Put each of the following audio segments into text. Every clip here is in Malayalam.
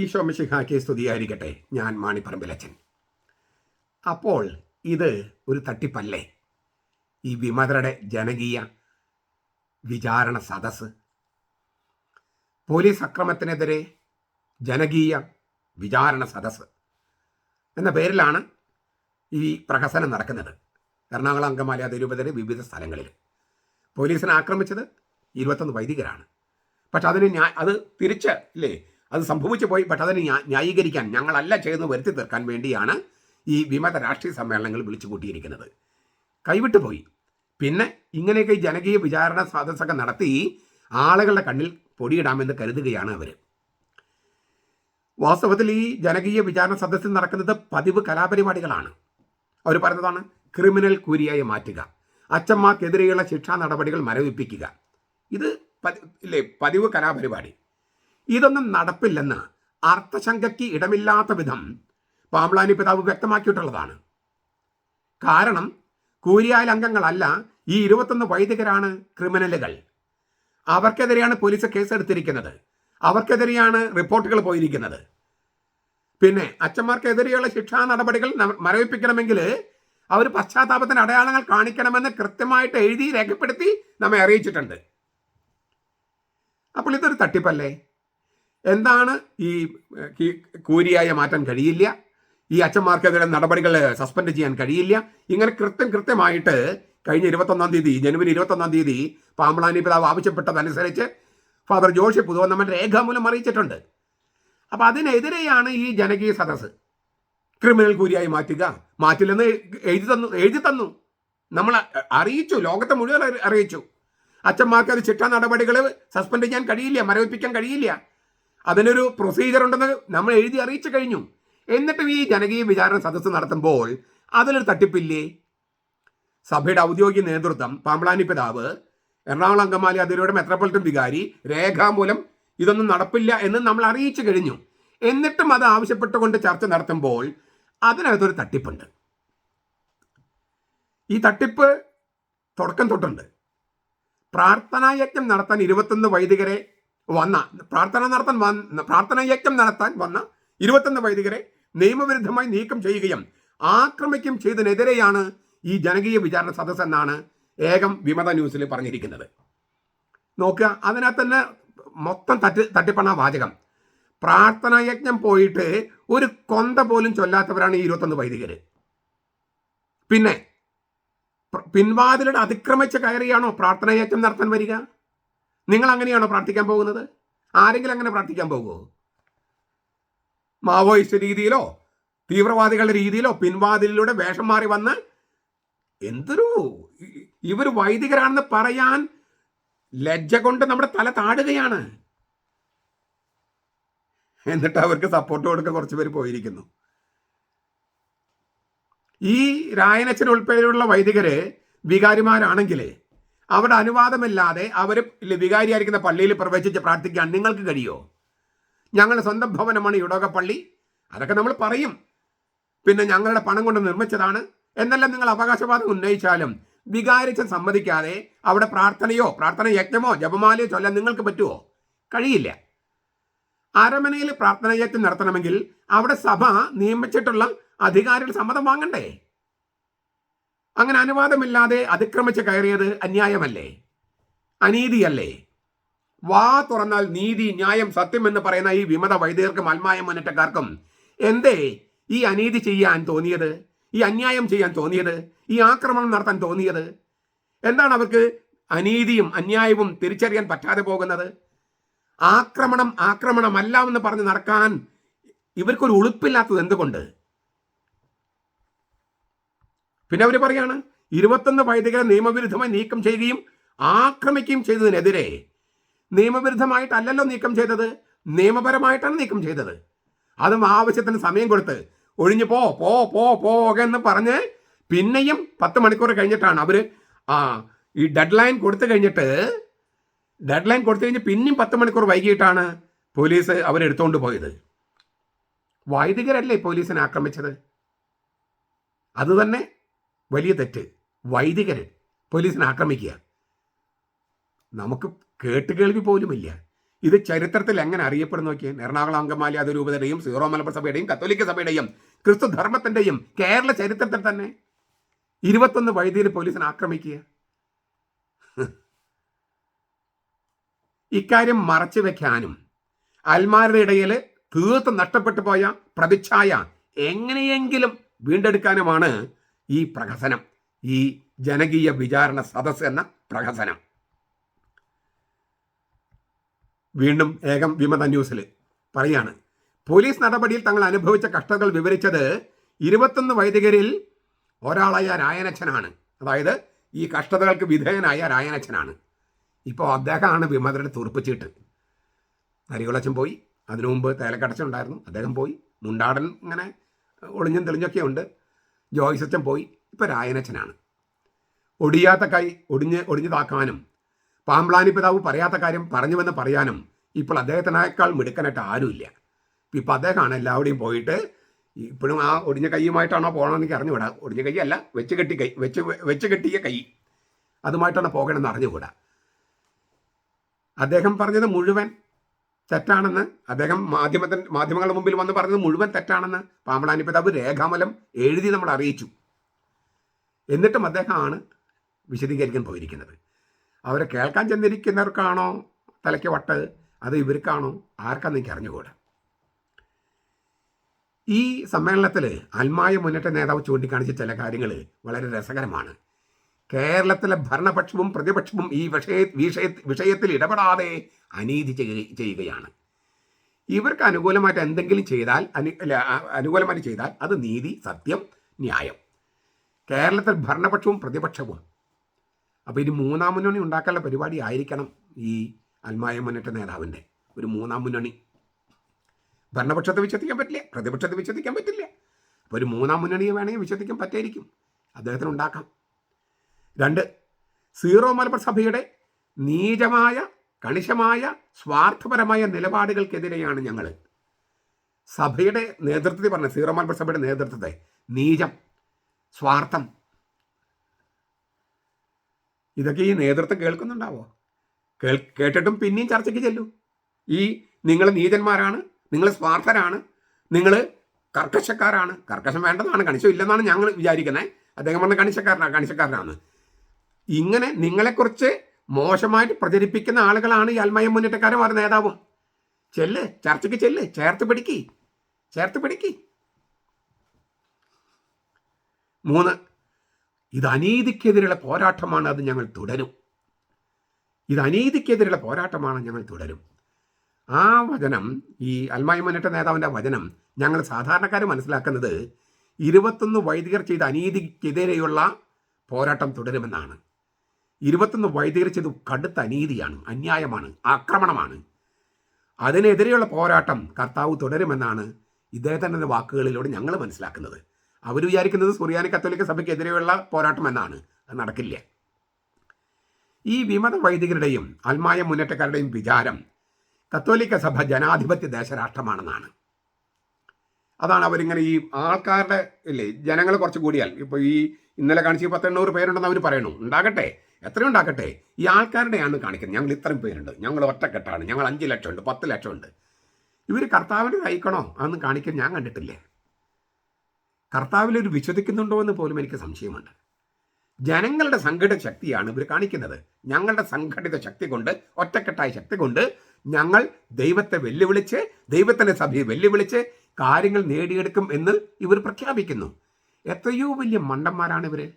ഈശോ മിശിഹാക്കി സ്തുതിയായിരിക്കട്ടെ. ഞാൻ മാണിപ്പറമ്പിലച്ചൻ അപ്പോൾ ഇത് ഒരു തട്ടിപ്പല്ലേ? ഈ വിമതരുടെ ജനകീയ വിചാരണ സദസ് പോലീസ് അക്രമത്തിനെതിരെ ജനകീയ വിചാരണ സദസ് എന്ന പേരിലാണ് ഈ പ്രഹസനം നടക്കുന്നത്. എറണാകുളം അങ്കമാലി അതിരൂപതരെ വിവിധ സ്ഥലങ്ങളിൽ. പോലീസിനെ ആക്രമിച്ചത് ഇരുപത്തൊന്ന് വൈദികരാണ്. പക്ഷെ അതിന് ഞാൻ അത് തിരിച്ച് ഇല്ലേ? അത് സംഭവിച്ചു പോയി. പക്ഷെ അതിനെ ന്യാ- ന്യായീകരിക്കാൻ ഞങ്ങളല്ല ചെയ്യുന്ന വരുത്തി തീർക്കാൻ വേണ്ടിയാണ് ഈ വിമത രാഷ്ട്രീയ സമ്മേളനങ്ങൾ വിളിച്ചു കൂട്ടിയിരിക്കുന്നത്. കൈവിട്ടു പോയി. പിന്നെ ഇങ്ങനെയൊക്കെ ജനകീയ വിചാരണ സദസ്സൊക്കെ നടത്തി ആളുകളുടെ കണ്ണിൽ പൊടിയിടാമെന്ന് കരുതുകയാണ് അവർ വാസ്തവത്തിൽ ഈ ജനകീയ വിചാരണ സദസ്സിൽ നടക്കുന്നത് പതിവ് കലാപരിപാടികളാണ്. അവർ പറഞ്ഞതാണ് ക്രിമിനൽ കൂരിയായി മാറ്റുക. അച്ഛന്മാർക്കെതിരെയുള്ള ശിക്ഷാ നടപടികൾ മരവിപ്പിക്കുക. ഇത് ഇല്ലേ പതിവ് കലാപരിപാടി. ഇതൊന്നും നടപ്പില്ലെന്ന് അർത്ഥശങ്കയ്ക്ക് ഇടമില്ലാത്ത വിധം പാമ്പ്ലാനി പിതാവ് വ്യക്തമാക്കിയിട്ടുള്ളതാണ്. കാരണം കൂരിയായ അംഗങ്ങളല്ല ഈ ഇരുപത്തൊന്ന് വൈദികരാണ് ക്രിമിനലുകൾ. അവർക്കെതിരെയാണ് പോലീസ് കേസെടുത്തിരിക്കുന്നത്. അവർക്കെതിരെയാണ് റിപ്പോർട്ടുകൾ പോയിരിക്കുന്നത്. പിന്നെ അച്ഛന്മാർക്കെതിരെയുള്ള ശിക്ഷാ നടപടികൾ മരവിപ്പിക്കണമെങ്കിൽ അവർ പശ്ചാത്താപത്തിന് അടയാളങ്ങൾ കാണിക്കണമെന്ന് കൃത്യമായിട്ട് എഴുതി രേഖപ്പെടുത്തി നമ്മെ അറിയിച്ചിട്ടുണ്ട്. അപ്പോൾ ഇതൊരു തട്ടിപ്പല്ലേ? എന്താണ് ഈ കൂരിയായ മാറ്റാൻ കഴിയില്ല. ഈ അച്ഛന്മാർക്കെതിരെ നടപടികൾ സസ്പെൻഡ് ചെയ്യാൻ കഴിയില്ല. ഇങ്ങനെ കൃത്യം കൃത്യമായിട്ട് കഴിഞ്ഞ ഇരുപത്തൊന്നാം തീയതി ജനുവരി ഇരുപത്തൊന്നാം തീയതി പാമ്പളാനി പിതാവ് ആവശ്യപ്പെട്ടതനുസരിച്ച് ഫാദർ ജോഷി പുതുവന്നമ്മൻ രേഖാമൂലം അറിയിച്ചിട്ടുണ്ട്. അപ്പം അതിനെതിരെയാണ് ഈ ജനകീയ സദസ് ക്രിമിനൽ കൂലിയായി മാറ്റുക. മാറ്റില്ലെന്ന് എഴുതി തന്നു എഴുതി തന്നു. നമ്മൾ അറിയിച്ചു ലോകത്തെ മുഴുവൻ അറി- അറിയിച്ചു. അച്ഛന്മാർക്ക് അത് ചിട്ട നടപടികൾ സസ്പെൻഡ് ചെയ്യാൻ കഴിയില്ല മരവിപ്പിക്കാൻ കഴിയില്ല. അതിനൊരു പ്രൊസീജിയർ ഉണ്ടെന്ന് നമ്മൾ എഴുതി അറിയിച്ചു കഴിഞ്ഞു. എന്നിട്ടും ഈ ജനകീയ വിചാരണ സദസ്സ് നടത്തുമ്പോൾ അതിലൊരു തട്ടിപ്പില്ലേ? സഭയുടെ ഔദ്യോഗിക നേതൃത്വം പാമ്പളാനി പിതാവ് എറണാകുളം അങ്കമാലി അതിരൂടെ മെത്രോപൊളിറ്റൻ വികാരി രേഖാമൂലം ഇതൊന്നും നടപ്പില്ല എന്ന് നമ്മൾ അറിയിച്ചു കഴിഞ്ഞു. എന്നിട്ടും അത് ആവശ്യപ്പെട്ടുകൊണ്ട് ചർച്ച നടത്തുമ്പോൾ അതിനകത്തൊരു തട്ടിപ്പുണ്ട്. ഈ തട്ടിപ്പ് തുടക്കം തൊട്ടുണ്ട്. പ്രാർത്ഥനായജ്ഞം നടത്താൻ ഇരുപത്തൊന്ന് വൈദികരെ വന്ന പ്രാർത്ഥന നടത്താൻ വന്ന പ്രാർത്ഥന യജ്ഞം നടത്താൻ വന്ന ഇരുപത്തൊന്ന് വൈദികരെ നിയമവിരുദ്ധമായി നീക്കം ചെയ്യുകയും ആക്രമിക്കുകയും ചെയ്തതിനെതിരെയാണ് ഈ ജനകീയ വിചാരണ സദസ് എന്നാണ് ഏകം വിമത ന്യൂസിൽ പറഞ്ഞിരിക്കുന്നത്. നോക്കുക അതിനകത്ത് തന്നെ മൊത്തം തട്ടി തട്ടിപ്പണ വാചകം. പ്രാർത്ഥനായജ്ഞം പോയിട്ട് ഒരു കൊന്ത പോലും ചൊല്ലാത്തവരാണ് ഈ ഇരുപത്തൊന്ന് വൈദികര്. പിന്നെ പിൻവാതിലുടെ അതിക്രമിച്ച് കയറിയാണോ പ്രാർത്ഥനായജ്ഞം നടത്താൻ വരിക? നിങ്ങൾ അങ്ങനെയാണോ പ്രാർത്ഥിക്കാൻ പോകുന്നത്? ആരെങ്കിലും അങ്ങനെ പ്രാർത്ഥിക്കാൻ പോകുമോ മാവോയിസ്റ്റ് രീതിയിലോ തീവ്രവാദികളുടെ രീതിയിലോ പിൻവാതിലൂടെ വേഷം മാറി വന്ന് എന്തൊരു ഇവർ വൈദികരാണെന്ന് പറയാൻ ലജ്ജ കൊണ്ട് നമ്മുടെ തല താടുകയാണ്. എന്നിട്ട് അവർക്ക് സപ്പോർട്ട് കൊടുക്കാൻ കുറച്ച് പേര് പോയിരിക്കുന്നു. ഈ രായനച്ചൻ ഉൾപ്പെടെയുള്ള വൈദികര് വികാരിമാരാണെങ്കിൽ അവിടെ അനുവാദമില്ലാതെ അവർ വികാരിയായിരിക്കുന്ന പള്ളിയിൽ പ്രവേശിച്ച് പ്രാർത്ഥിക്കാൻ നിങ്ങൾക്ക് കഴിയുമോ ഞങ്ങളുടെ സ്വന്തം ഭവനമാണ് ഇടോക പള്ളി. അതൊക്കെ നമ്മൾ പറയും. പിന്നെ ഞങ്ങളുടെ പണം കൊണ്ട് നിർമ്മിച്ചതാണ്. എന്നെല്ലാം നിങ്ങൾ അവകാശവാദം ഉന്നയിച്ചാലും വികാരിച്ചൻ സമ്മതിക്കാതെ അവിടെ പ്രാർത്ഥനയോ പ്രാർത്ഥന യജ്ഞമോ ജപമാലയോ ചൊല്ലാൻ നിങ്ങൾക്ക് പറ്റുമോ കഴിയില്ല. അരമനയിൽ പ്രാർത്ഥന യജ്ഞം നടത്തണമെങ്കിൽ അവിടെ സഭ നിയമിച്ചിട്ടുള്ള അധികാരികൾ സമ്മതം വാങ്ങണ്ടേ? അങ്ങനെ അനുവാദമില്ലാതെ അതിക്രമിച്ച് കയറിയത് അന്യായമല്ലേ? അനീതിയല്ലേ? വാ തുറന്നാൽ നീതി ന്യായം സത്യം എന്ന് പറയുന്ന ഈ വിമത വൈദികർക്കും അൽമായ മുന്നേറ്റക്കാർക്കും എന്തേ ഈ അനീതി ചെയ്യാൻ തോന്നിയത്? ഈ അന്യായം ചെയ്യാൻ തോന്നിയത്? ഈ ആക്രമണം നടത്താൻ തോന്നിയത്? എന്താണ് അവർക്ക് അനീതിയും അന്യായവും തിരിച്ചറിയാൻ പറ്റാതെ പോകുന്നത്? ആക്രമണം ആക്രമണമല്ല എന്ന് പറഞ്ഞ് നടക്കാൻ ഇവർക്കൊരു ഉളുപ്പില്ലാത്തത് എന്തുകൊണ്ട്? പിന്നെ അവർ പറയാണ് ഇരുപത്തൊന്ന് വൈദികരെ നിയമവിരുദ്ധമായി നീക്കം ചെയ്യുകയും ആക്രമിക്കുകയും ചെയ്തതിനെതിരെ നിയമവിരുദ്ധമായിട്ടല്ലല്ലോ നീക്കം ചെയ്തത് നിയമപരമായിട്ടാണ് നീക്കം ചെയ്തത്. അതും ആവശ്യത്തിന് സമയം കൊടുത്ത് ഒഴിഞ്ഞു പോ പോ പോ പോ എന്ന് പറഞ്ഞ് പിന്നെയും പത്ത് മണിക്കൂർ കഴിഞ്ഞിട്ടാണ് അവർ ആ ഈ ഡെഡ് ലൈൻ കൊടുത്തു കഴിഞ്ഞിട്ട് ഡെഡ് ലൈൻ കൊടുത്തു കഴിഞ്ഞ് പിന്നെയും പത്ത് മണിക്കൂർ വൈകിട്ടാണ് പോലീസ് അവരെടുത്തുകൊണ്ട് പോയത്. വൈദികരല്ലേ പോലീസിനെ ആക്രമിച്ചത്? അത് തന്നെ വലിയ തെറ്റ്. വൈദികരെ പോലീസിനെ ആക്രമിക്കുക. നമുക്ക് കേട്ടുകേൾവി പോലുമില്ല. ഇത് ചരിത്രത്തിൽ എങ്ങനെ അറിയപ്പെടുന്നു നോക്കിയാൽ എറണാകുളം അങ്കമാലി അതിരൂപതയുടെയും സീറോ മലബാർ സഭയുടെയും കത്തോലിക്ക സഭയുടെയും ക്രിസ്തു ധർമ്മത്തിന്റെയും കേരള ചരിത്രത്തിൽ തന്നെ ഇരുപത്തൊന്ന് വൈദികർ പോലീസിനെ ആക്രമിക്കുക. ഇക്കാര്യം മറച്ചു വെക്കാനും അൽമാരുടെ ഇടയിൽ തീർത്തും നഷ്ടപ്പെട്ടു പോയ പ്രതിച്ഛായ എങ്ങനെയെങ്കിലും വീണ്ടെടുക്കാനുമാണ് ഈ പ്രഹസനം ഈ ജനകീയ വിചാരണ സദസ് എന്ന പ്രഹസനം. വീണ്ടും ഏകം വിമത ന്യൂസിൽ പറയാണ് പോലീസ് നടപടിയിൽ തങ്ങൾ അനുഭവിച്ച കഷ്ടതകൾ വിവരിച്ചത് ഇരുപത്തൊന്ന് വൈദികരിൽ ഒരാളായ രായനച്ഛനാണ്. അതായത് ഈ കഷ്ടതകൾക്ക് വിധേയനായ രായനച്ഛനാണ്. ഇപ്പോൾ അദ്ദേഹമാണ് വിമതരുടെ തുറപ്പിച്ചിട്ട് നരികുളച്ചൻ പോയി. അതിനു മുമ്പ് തേലക്കടച്ചുണ്ടായിരുന്നു. അദ്ദേഹം പോയി. മുണ്ടാടൻ ഇങ്ങനെ ഒളിഞ്ഞും തെളിഞ്ഞൊക്കെ ഉണ്ട് ജോയിസച്ചൻ പോയി. ഇപ്പോൾ രായനച്ഛനാണ് ഒടിയാത്ത കൈ ഒടിഞ്ഞ് ഒടിഞ്ഞതാക്കാനും പാമ്പ്ലാനി പിതാവ് പറയാത്ത കാര്യം പറഞ്ഞുവെന്ന് പറയാനും ഇപ്പോൾ അദ്ദേഹത്തിനേക്കാൾ മിടുക്കനായിട്ട് ആരുമില്ല. ഇപ്പം അദ്ദേഹമാണ് എല്ലാവരുടെയും പോയിട്ട് ഇപ്പോഴും ആ ഒടിഞ്ഞ കൈയുമായിട്ടാണോ പോകണമെന്ന് എനിക്ക് അറിഞ്ഞുകൂടാ. ഒടിഞ്ഞ കൈ അല്ല വെച്ച് കെട്ടി കൈ വെച്ച് വെച്ച് കെട്ടിയ കൈ. അതുമായിട്ടാണ് പോകണമെന്ന് അറിഞ്ഞുകൂടാ. അദ്ദേഹം പറഞ്ഞത് മുഴുവൻ തെറ്റാണെന്ന് അദ്ദേഹം മാധ്യമത്തിന് മാധ്യമങ്ങളുടെ മുമ്പിൽ വന്ന് പറഞ്ഞത് മുഴുവൻ തെറ്റാണെന്ന് പാമ്പളാനി പിതാവ് രേഖാമലം എഴുതി നമ്മൾ അറിയിച്ചു. എന്നിട്ടും അദ്ദേഹമാണ് വിശദീകരിക്കാൻ പോയിരിക്കുന്നത്. അവരെ കേൾക്കാൻ ചെന്നിരിക്കുന്നവർക്കാണോ തലയ്ക്ക് വട്ട്? അത് ഇവർക്കാണോ? ആർക്കാന്ന് എനിക്ക് അറിഞ്ഞുകൂടാ. ഈ സമ്മേളനത്തിൽ അൽമായ മുന്നേറ്റ നേതാവ് ചൂണ്ടിക്കാണിച്ച ചില കാര്യങ്ങൾ വളരെ രസകരമാണ്. കേരളത്തിലെ ഭരണപക്ഷവും പ്രതിപക്ഷവും ഈ വിഷയ വിഷയ വിഷയത്തിൽ ഇടപെടാതെ അനീതി ചെയ്യുകയാണ്. ഇവർക്ക് അനുകൂലമായിട്ട് എന്തെങ്കിലും ചെയ്താൽ അനു അനുകൂലമായിട്ട് ചെയ്താൽ അത് നീതി സത്യം ന്യായം. കേരളത്തിൽ ഭരണപക്ഷവും പ്രതിപക്ഷവും. അപ്പോൾ ഇനി മൂന്നാം മുന്നണി ഉണ്ടാക്കാനുള്ള പരിപാടി ആയിരിക്കണം ഈ അൽമായ മുന്നേറ്റ നേതാവിന്റെ. ഒരു മൂന്നാം മുന്നണി. ഭരണപക്ഷത്തെ വിശ്വസിക്കാൻ പറ്റില്ല പ്രതിപക്ഷത്തെ വിശ്വസിക്കാൻ പറ്റില്ല. അപ്പോൾ ഒരു മൂന്നാം മുന്നണിയെ വേണമെങ്കിൽ വിശ്വസിക്കാൻ പറ്റായിരിക്കും. അദ്ദേഹത്തിന് ഉണ്ടാക്കാം. രണ്ട് സീറോ മലബാർ സഭയുടെ നീചമായ കണിശമായ സ്വാർത്ഥപരമായ നിലപാടുകൾക്കെതിരെയാണ് ഞങ്ങൾ സഭയുടെ നേതൃത്വത്തിൽ പറഞ്ഞ സീറോ മലബാർ സഭയുടെ നേതൃത്വത്തെ നീചം സ്വാർത്ഥം. ഇതൊക്കെ ഈ നേതൃത്വം കേൾക്കുന്നുണ്ടാവോ? കേൾ കേട്ടിട്ടും പിന്നെയും ചർച്ചയ്ക്ക് ചെല്ലൂ. ഈ നിങ്ങൾ നീചന്മാരാണ് നിങ്ങൾ സ്വാർത്ഥരാണ് നിങ്ങൾ കർക്കശക്കാരാണ്. കർക്കശം വേണ്ടതാണ് കണിശം ഇല്ലെന്നാണ് ഞങ്ങൾ വിചാരിക്കുന്നത് അദ്ദേഹം പറഞ്ഞ കണിശക്കാരനാണ് കണിശക്കാരനാണ് ഇങ്ങനെ നിങ്ങളെക്കുറിച്ച് മോശമായിട്ട് പ്രചരിപ്പിക്കുന്ന ആളുകളാണ് ഈ അൽമയം മുന്നേറ്റക്കാരും അവരുടെ നേതാവും. ചെല്ല് ചർച്ചയ്ക്ക് ചെല്ല് ചേർത്ത് പിടിക്കി ചേർത്ത് പിടിക്കി. മൂന്ന് ഇത് അനീതിക്കെതിരെയുള്ള പോരാട്ടമാണ് അത് ഞങ്ങൾ തുടരും. ഇത് അനീതിക്കെതിരെയുള്ള പോരാട്ടമാണ് ഞങ്ങൾ തുടരും. ആ വചനം ഈ അൽമായി മുന്നേറ്റ നേതാവിന്റെ വചനം ഞങ്ങൾ സാധാരണക്കാർ മനസ്സിലാക്കുന്നത് ഇരുപത്തൊന്ന് വൈദികർ ചെയ്ത അനീതിക്കെതിരെയുള്ള പോരാട്ടം തുടരുമെന്നാണ്. ഇരുപത്തൊന്ന് വൈദികരിച്ചത് കടുത്ത അനീതിയാണ് അന്യായമാണ് ആക്രമണമാണ്. അതിനെതിരെയുള്ള പോരാട്ടം കർത്താവ് തുടരുമെന്നാണ് ഇദ്ദേഹത്തിന്റെ വാക്കുകളിലൂടെ ഞങ്ങൾ മനസ്സിലാക്കുന്നത്. അവർ വിചാരിക്കുന്നത് സുറിയാനി കത്തോലിക്ക സഭയ്ക്കെതിരെയുള്ള പോരാട്ടം എന്നാണ് അത് നടക്കില്ല. ഈ വിമത വൈദികരുടെയും അൽമായ മുന്നേറ്റക്കാരുടെയും വിചാരം കത്തോലിക്ക സഭ ജനാധിപത്യ ദേശരാഷ്ട്രമാണെന്നാണ്. അതാണ് അവരിങ്ങനെ ഈ ആൾക്കാരുടെ ഇല്ലേ ജനങ്ങൾ കുറച്ച് കൂടിയാൽ. ഇപ്പോൾ ഈ ഇന്നലെ കാണിച്ച് പത്തെണ്ണൂറ് പേരുണ്ടെന്ന് അവർ പറയണു. ഉണ്ടാകട്ടെ. എത്രയും ഉണ്ടാക്കട്ടെ. ഈ ആൾക്കാരുടെയാണ് കാണിക്കുന്നത്. ഞങ്ങൾ ഇത്രയും പേരുണ്ട്. ഞങ്ങൾ ഒറ്റക്കെട്ടാണ്. ഞങ്ങൾ അഞ്ച് ലക്ഷം ഉണ്ട് പത്ത് ലക്ഷം ഉണ്ട്. ഇവർ കർത്താവിന്റെ കഴിക്കണോ അതൊന്നും കാണിക്കാൻ ഞാൻ കണ്ടിട്ടില്ലേ? കർത്താവിൽ ഒരു വിശ്വസിക്കുന്നുണ്ടോ എന്ന് പോലും എനിക്ക് സംശയമുണ്ട്. ജനങ്ങളുടെ സംഘടിത ശക്തിയാണ് ഇവർ കാണിക്കുന്നത്. ഞങ്ങളുടെ സംഘടിത ശക്തി കൊണ്ട് ഒറ്റക്കെട്ടായ ശക്തി കൊണ്ട് ഞങ്ങൾ ദൈവത്തെ വെല്ലുവിളിച്ച് ദൈവത്തിന്റെ സഭയെ വെല്ലുവിളിച്ച് കാര്യങ്ങൾ നേടിയെടുക്കും എന്ന് ഇവർ പ്രഖ്യാപിക്കുന്നു. എത്രയോ വലിയ മണ്ടന്മാരാണ് ഇവർ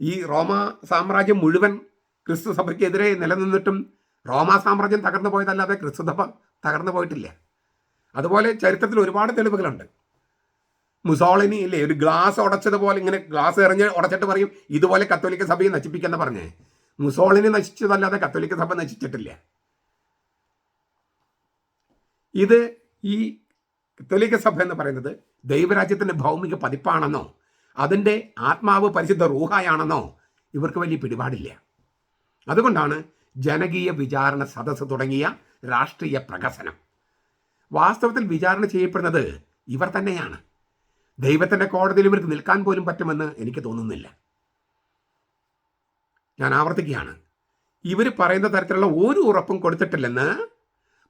ഈ റോമ സാമ്രാജ്യം മുഴുവൻ ക്രിസ്തു സഭയ്ക്കെതിരെ നിലനിന്നിട്ടും റോമ സാമ്രാജ്യം തകർന്നു പോയതല്ലാതെ ക്രിസ്തു സഭ തകർന്നു പോയിട്ടില്ല. അതുപോലെ ചരിത്രത്തിൽ ഒരുപാട് തെളിവുകളുണ്ട്. മുസോളിനി ഇല്ലേ ഒരു ഗ്ലാസ് ഉടച്ചതുപോലെ ഇങ്ങനെ ഗ്ലാസ് എറിഞ്ഞ് ഉടച്ചിട്ട് പറയും ഇതുപോലെ കത്തോലിക്ക സഭയെ നശിപ്പിക്കുന്ന പറഞ്ഞേ. മുസോളിനി നശിച്ചതല്ലാതെ കത്തോലിക്ക സഭ നശിച്ചിട്ടില്ല. ഇത് ഈ കത്തോലിക്ക സഭ എന്ന് പറയുന്നത് ദൈവരാജ്യത്തിന്റെ ഭൗമിക പതിപ്പാണെന്നോ അതിന്റെ ആത്മാവ് പരിശുദ്ധ റൂഹായാണെന്നോ ഇവർക്ക് വലിയ പിടിപാടില്ല. അതുകൊണ്ടാണ് ജനകീയ വിചാരണ സദസ്സ് തുടങ്ങിയ രാഷ്ട്രീയ പ്രകസനം വാസ്തവത്തിൽ വിചാരണ ചെയ്യപ്പെടുന്നത് ഇവർ തന്നെയാണ്. ദൈവത്തിന്റെ കോടതിയിൽ ഇവർക്ക് നിൽക്കാൻ പോലും പറ്റുമെന്ന് എനിക്ക് തോന്നുന്നില്ല. ഞാൻ ആവർത്തിക്കുകയാണ്. ഇവർ പറയുന്ന തരത്തിലുള്ള ഒരു ഉറപ്പും കൊടുത്തിട്ടില്ലെന്ന്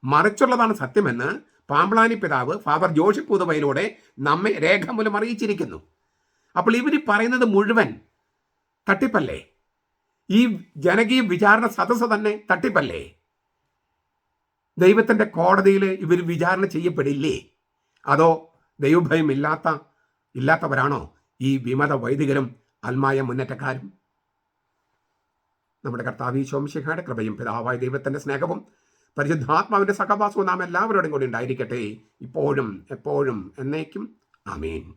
മറിച്ചുള്ളതാണ് സത്യമെന്ന് പാമ്പളാനി പിതാവ് ഫാദർ ജോഷി പുതുവയിലൂടെ നമ്മെ രേഖമൂലം അറിയിച്ചിരിക്കുന്നു. അപ്പോൾ ഇവർ പറയുന്നത് മുഴുവൻ തട്ടിപ്പല്ലേ? ഈ ജനകീയ വിചാരണ സദസ്സ് തന്നെ തട്ടിപ്പല്ലേ? ദൈവത്തിന്റെ കോടതിയിൽ ഇവർ വിചാരണ ചെയ്യപ്പെടില്ലേ? അതോ ദൈവഭയം ഇല്ലാത്ത ഇല്ലാത്തവരാണോ ഈ വിമത വൈദികരും അൽമായ മുന്നേറ്റക്കാരും? നമ്മുടെ കർത്താവ് ശോംശിഖയുടെ കൃപയും പിതാവായ ദൈവത്തിന്റെ സ്നേഹവും പരിശുദ്ധാത്മാവിന്റെ സഹവാസവും നാം എല്ലാവരോടും കൂടി ഉണ്ടായിരിക്കട്ടെ. ഇപ്പോഴും എപ്പോഴും എന്നേക്കും. ആമേൻ.